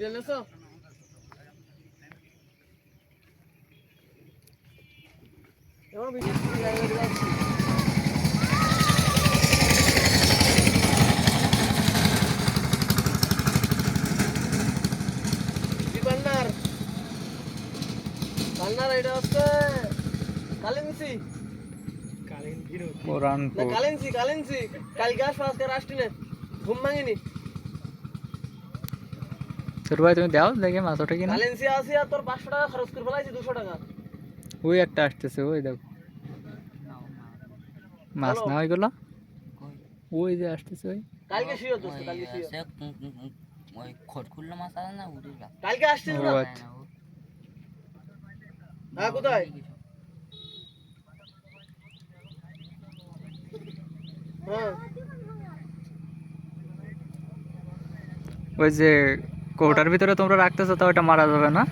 এনেছো এবার এটা হচ্ছে কালিন্সি পুরানপুর কালিন্সি কালিন্সি কালকে আসব আজকে আসটি না ঘুম ভাঙিনি ছোট ভাই তুমি দাও দেখে মাছ ওঠে কিনা। কালিন্সি আসি আর তোর পাঁচশো টাকা খরচ করে ফেলাইছি দুশো টাকা। ওই একটা আসতেছে ওই দেখো। মাছ। না ওইগুলো? ওই যে আসতেছে ওই। কালকে শিও দোস্ত কালকে শিও ওই খট মাছ আছে না উঠে কালকে আসছিস না? আচ্ছা। হ্যাঁ কোথায়? হ্যাঁ। ওই যে কৌটার ভিতরে তোমরা রাখতেছো তো ওটা মারা যাবে না।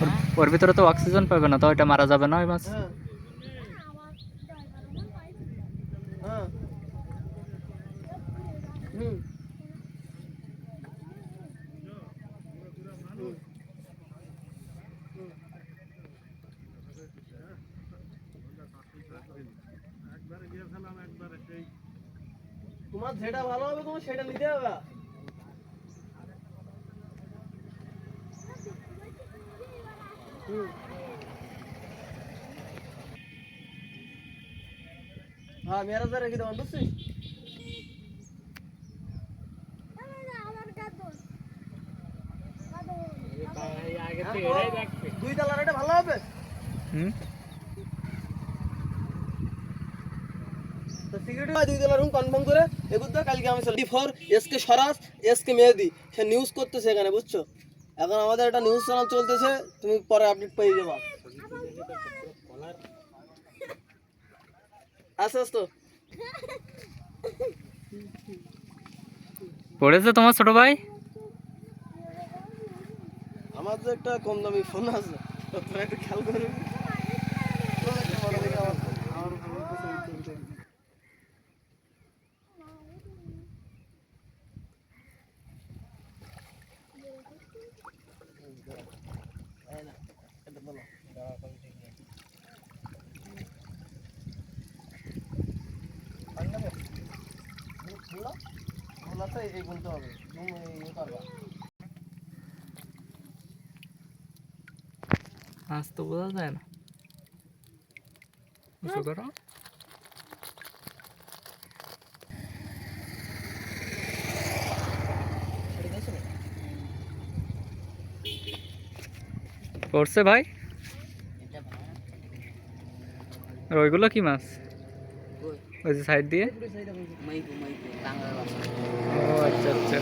ওর- ওর ভিতরে তো অক্সিজেন পাবে না তো ওটা মারা যাবে না ওই মাছ। হ্যাঁ। হ্যাঁ। তোমার যেটা ভালো হবে তোমার সেটা নিতে হবে। হ্যাঁ মেরা যারা কি দোকান বুঝছিস দুই তালার S K Swaraj S K সে নিউজ করতেছে এখানে বুঝছ? এখন আমাদের একটা নিউজ চ্যানেল চলতেছে তুমি পরে আপডেট পেয়ে যাবা। আস্তে আস্তে পড়েছে তোমার ছোট ভাই? আমার তো একটা কম দামি ফোন আছে তো তোরা একটু খেয়াল করবি এই বলতে হবে তুমি ইয়ে করবা মাছ তো বোঝা যায় না উঁচু করো পড়ছে ভাই? আর ওইগুলো কি মাছ? ওই যে সাইড দিয়ে? ও আচ্ছা আচ্ছা।